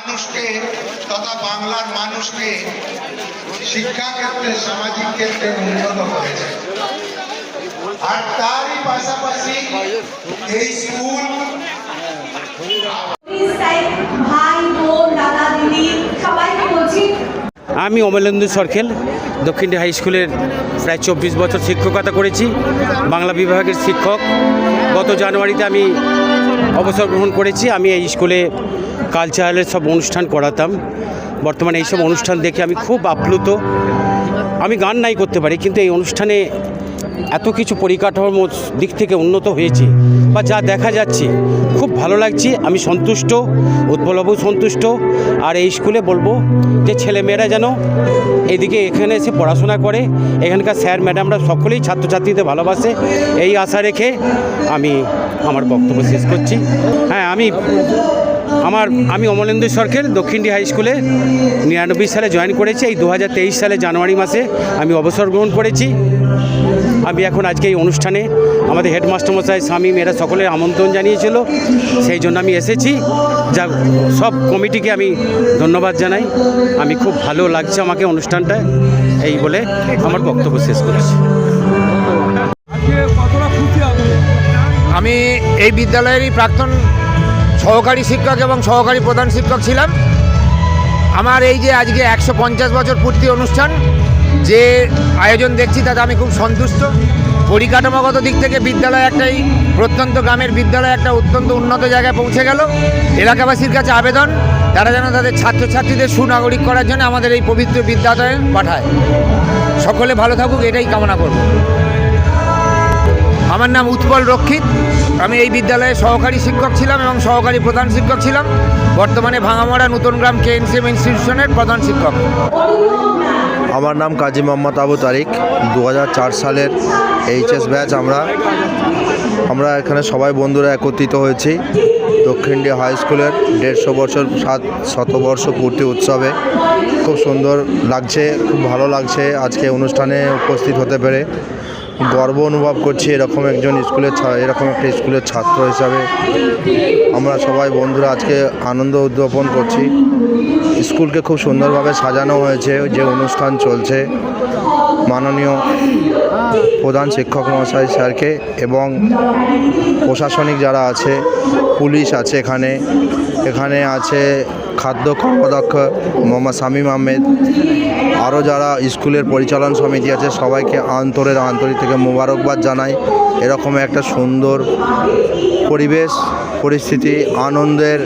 মানুষকে তথা বাংলার মানুষকে শিক্ষা ক্ষেত্রে সামাজিক ক্ষেত্রে উন্নত করেছে। আর তারই পাশাপাশি এই স্কুল আমি অমলেন্দু সরখেল, দক্ষিণ হাই স্কুলের প্রায় চব্বিশ বছর শিক্ষকতা করেছি, বাংলা বিভাগের শিক্ষক। গত জানুয়ারিতে আমি অবসর গ্রহণ করেছি। আমি এই স্কুলে কালচারালের সব অনুষ্ঠান করাতাম। বর্তমানে এইসব অনুষ্ঠান দেখে আমি খুব আপ্লুত। আমি গান নাই করতে পারি, কিন্তু এই অনুষ্ঠানে এত কিছু পরিকাঠামোর দিক থেকে উন্নত হয়েছে বা যা দেখা যাচ্ছে, খুব ভালো লাগছে। আমি সন্তুষ্ট, উৎপলবাবু সন্তুষ্ট। আর এই স্কুলে বলব যে ছেলেমেয়েরা যেন এদিকে এখানে এসে পড়াশোনা করে, এখানকার স্যার, ম্যাডামরা সকলেই ছাত্রছাত্রীদের ভালোবাসে। এই আশা রেখে আমি আমার বক্তব্য শেষ করছি। হ্যাঁ আমি আমার, আমি অমলেন্দু সরকার দক্ষিণডি হাই স্কুলে নিরানব্বই সালে জয়েন করেছি। এই দু হাজার তেইশ সালে জানুয়ারি মাসে আমি অবসর গ্রহণ করেছি। আমি এখন আজকে এই অনুষ্ঠানে আমাদের হেডমাস্টার মশাই স্বামী, মেয়েরা সকলের আমন্ত্রণ জানিয়েছিল। সেই জন্য আমি এসেছি। যা সব কমিটিকে আমি ধন্যবাদ জানাই। আমি খুব ভালো লাগছে আমাকে অনুষ্ঠানটা, এই বলে আমার বক্তব্য শেষ করেছি। আমি এই বিদ্যালয়েরই প্রাক্তন সহকারী শিক্ষক এবং সহকারী প্রধান শিক্ষক ছিলাম। আমার এই যে আজকে একশো পঞ্চাশ বছর পূর্তি অনুষ্ঠান, যে আয়োজন দেখছি তাতে আমি খুব সন্তুষ্ট। পরিকাঠামোগত দিক থেকে বিদ্যালয় একটাই, প্রত্যন্ত গ্রামের বিদ্যালয় একটা অত্যন্ত উন্নত জায়গায় পৌঁছে গেল। এলাকাবাসীর কাছে আবেদন, তারা যেন তাদের ছাত্রছাত্রীদের সুনাগরিক করার জন্য আমাদের এই পবিত্র বিদ্যালয়ে পাঠায়। সকলে ভালো থাকুক, এটাই কামনা করব। আমার নাম উৎপল রক্ষিত। আমি এই বিদ্যালয়ে সহকারী শিক্ষক ছিলাম এবং সহকারী প্রধান শিক্ষক ছিলাম। বর্তমানে ভাঙামড়া নতুনগ্রাম কে এনসিএম ইনস্টিটিউশনের প্রধান শিক্ষক। আমার নাম কাজী মোহাম্মদ আবু তারিক। দু হাজার চার সালের এইচএস ব্যাচ আমরা। আমরা এখানে সবাই বন্ধুরা একত্রিত হয়েছি দক্ষিণডি হাই স্কুলের দেড়শো বছর, সাত শতবর্ষ পূর্তি উৎসবে। খুব সুন্দর লাগছে, খুব ভালো লাগছে আজকে অনুষ্ঠানে উপস্থিত হতে পেরে। গর্ব অনুভব করছি এরকম একজন স্কুলের এরকম একটা স্কুলের ছাত্র হিসাবে। আমরা সবাই বন্ধুরা আজকে আনন্দ উদ্যাপন করছি। স্কুলকে খুব সুন্দরভাবে সাজানো হয়েছে, যে অনুষ্ঠান চলছে। মাননীয় প্রধান শিক্ষক মহাশয় স্যারকে এবং প্রশাসনিক যারা আছে, পুলিশ আছে এখানে। এখানে আছে খাদ্য কর্মদক্ষ মোহাম্মদ শামীম আহমেদ। আরও যারা স্কুলের পরিচালন সমিতি আছে, সবাইকে আন্তরের আন্তরিক থেকে মোবারকবাদ জানাই। এরকম একটা সুন্দর পরিবেশ, পরিস্থিতি, আনন্দের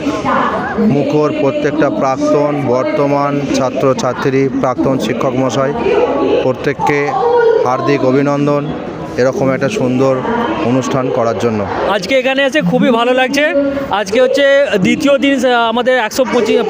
মুখর প্রত্যেকটা প্রাক্তন, বর্তমান ছাত্রছাত্রী, প্রাক্তন শিক্ষক মশাই, প্রত্যেককে হার্দিক অভিনন্দন। এরকম একটা সুন্দর অনুষ্ঠান করার জন্য। আজকে এখানে এসে খুবই ভালো লাগছে। আজকে হচ্ছে দ্বিতীয় দিন আমাদের একশো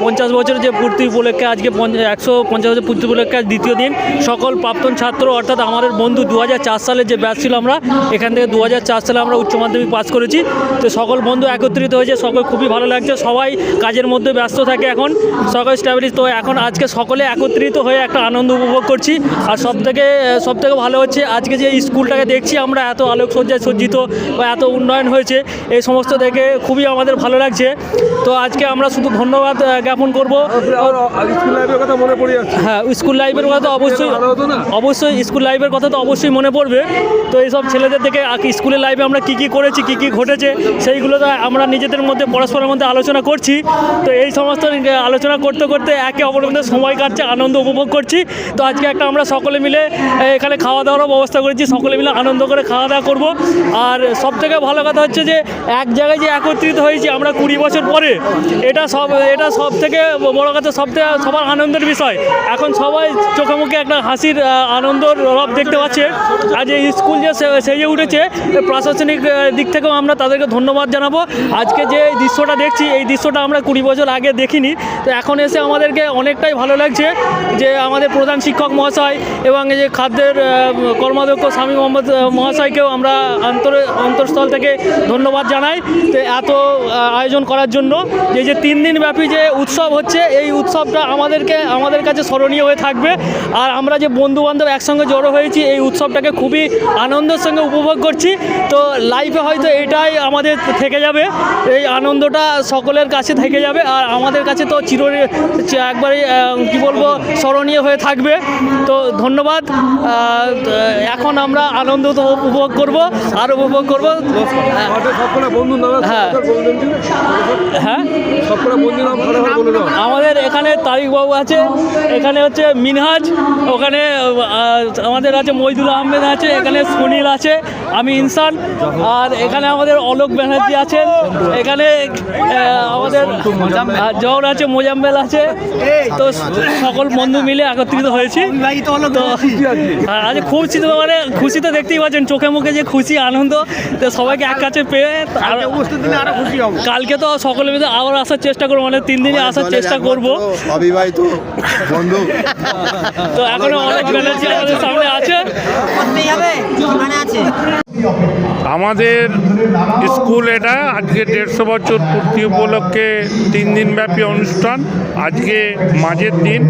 পঞ্চাশ বছরের যে পূর্তি উপলক্ষে আজকে একশো পঞ্চাশ বছর পূর্তি উপলক্ষে দ্বিতীয় দিন। সকল প্রাক্তন ছাত্র, অর্থাৎ আমাদের বন্ধু দু হাজার চার সালে যে ব্যাচ ছিল আমরা, এখান থেকে দু হাজার চার সালে আমরা উচ্চ মাধ্যমিক পাস করেছি। তো সকল বন্ধু একত্রিত হয়েছে, সকল খুবই ভালো লাগছে। সবাই কাজের মধ্যে ব্যস্ত থাকে এখন, সকল স্ট্যাবলিশ তো এখন আজকে সকলে একত্রিত হয়ে একটা আনন্দ উপভোগ করছি। আর সব থেকে সব থেকে ভালো হচ্ছে, আজকে যে স্কুলটাকে দেখছি, আমরা এত আলোকসজ্জায় সজ্জিত বা এত উন্নয়ন হয়েছে। এই সমস্ত দেখে খুবই আমাদের ভালো লাগছে। তো আজকে আমরা শুধু ধন্যবাদ জ্ঞাপন করব। হ্যাঁ স্কুল লাইফের কথা তো অবশ্যই? অবশ্যই স্কুল লাইফের কথা তো অবশ্যই মনে পড়বে। তো এইসব ছেলেদের থেকে স্কুলের লাইফে আমরা কী কী করেছি, কী কী ঘটেছে, সেইগুলো তো আমরা নিজেদের মধ্যে, পরস্পরের মধ্যে আলোচনা করছি। তো এই সমস্ত আলোচনা করতে করতে একে অপরের মধ্যে সময় কাটছে, আনন্দ উপভোগ করছি। তো আজকে একটা আমরা সকলে মিলে এখানে খাওয়া দাওয়ারও ব্যবস্থা করেছি, সকলে মিলে আনন্দ করে খাওয়া দাওয়া করব। আর সব থেকে ভালো কথা হচ্ছে যে, এক জায়গায় যে একত্রিত হয়েছি আমরা কুড়ি বছর পরে এটা সব এটা সব থেকে বড় কথা সব থেকে সবার আনন্দের বিষয়। এখন সবাই চোখে মুখে একটা হাসির আনন্দর রব দেখতে পাচ্ছে। আজ এই স্কুল যে সেজে উঠেছে প্রশাসনিক দিক থেকেও আমরা তাদেরকে ধন্যবাদ জানাব। আজকে যে দৃশ্যটা দেখছি, এই দৃশ্যটা আমরা কুড়ি বছর আগে দেখিনি। তো এখন এসে আমাদেরকে অনেকটাই ভালো লাগছে যে আমাদের প্রধান শিক্ষক মহাশয় এবং এই যে খাদ্যের কর্মাধ্যক্ষ স্বামী মোহাম্মদ মহাশয়কেও আমরা অন্তরে অন্তরস্থল থেকে ধন্যবাদ জানাই। তো এত আয়োজন করার জন্য যে যে তিন দিন ব্যাপী যে উৎসব হচ্ছে, এই উৎসবটা আমাদেরকে, আমাদের কাছে স্মরণীয় হয়ে থাকবে। আর আমরা যে বন্ধু বান্ধব একসঙ্গে জড়ো হয়েছি, এই উৎসবটাকে খুবই আনন্দের সঙ্গে উপভোগ করছি। তো লাইফে হয়তো এটাই আমাদের থেকে যাবে, এই আনন্দটা সকলের কাছে থেকে যাবে। আর আমাদের কাছে তো চির, একবারে কি বলব, স্মরণীয় হয়ে থাকবে। তো ধন্যবাদ। এখন আমরা আনন্দ উপভোগ করব আর উপভোগ করব আমাদের এখানে তারিক বাবু হ্যাঁ। হ্যাঁ? আমাদের এখানে তারিকবাবু আছে এখানে হচ্ছে মিনহাজ ওখানে আমাদের আছে মইদুল আহমেদ আছে এখানে সুনীল আছে আমি ইনসান আর এখানে আমাদের অলোক ব্যানার্জি আছেন এখানে আমাদের জহর আছে মোজাম্মেল আছে। তো সকল বন্ধু মিলে একত্রিত হয়েছি। তো আজ খুশি তো মানে খুশি তো দেখতেই পাচ্ছেন চোখে মুখে যে খুশি আনন্দ। তো সবাইকে এক কাছে পেয়ে কালকে তো সকলে মিলে আবার আসার চেষ্টা করব মানে তিন দিনে আসার চেষ্টা করব। অবিবাহিত বন্ধু। তো এখনও অনেক ব্যানার্জি আমাদের সামনে আছে। আমাদের স্কুল এটা, আজকে দেড়শো বছর পূর্তি উপলক্ষে তিন দিন ব্যাপী অনুষ্ঠান, আজকে মাঝের দিন।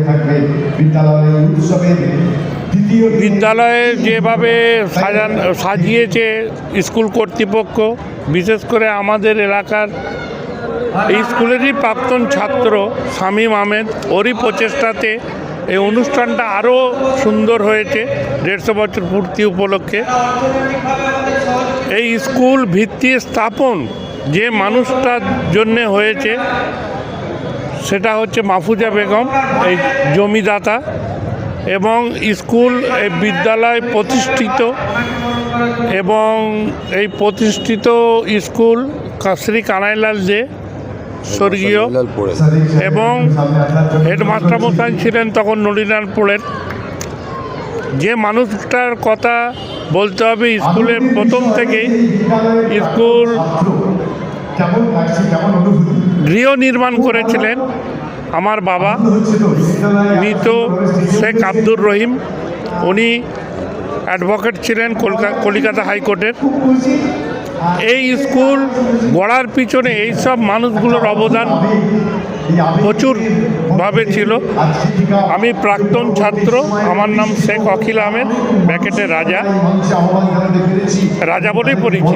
বিদ্যালয়ে যেভাবে সাজান, সাজিয়েছে স্কুল কর্তৃপক্ষ, বিশেষ করে আমাদের এলাকার এই স্কুলেরই প্রাক্তন ছাত্র শামীম আহমেদ, ওরই প্রচেষ্টাতে এই অনুষ্ঠানটা আরও সুন্দর হয়েছে। দেড়শো বছর পূর্তি উপলক্ষে। এই স্কুল ভিত্তি স্থাপন যে মানুষটার জন্যে হয়েছে, সেটা হচ্ছে মাহফুজা বেগম, এই জমিদাতা এবং স্কুল এই বিদ্যালয় প্রতিষ্ঠিত এবং এই প্রতিষ্ঠিত স্কুল শ্রী কানাইলাল দে স্বর্গীয় এবং হেডমাস্টার মশাই ছিলেন তখন নলিনালপুরের যে মানুষটার কথা বলতে হবে স্কুলের প্রথম থেকেই, স্কুল গৃহ নির্মাণ করেছিলেন আমার বাবা, মৃত শেখ আব্দুর রহিম। উনি অ্যাডভোকেট ছিলেন কলকাতা কলিকাতা হাইকোর্টের। এই স্কুল গড়ার পিছনে এই সব মানুষগুলোর অবদান প্রচুরভাবে ছিল। আমি প্রাক্তন ছাত্র, আমার নাম শেখ অখিল আহমেদ ব্যাকেটের রাজা। রাজা বলেই পরিচিত।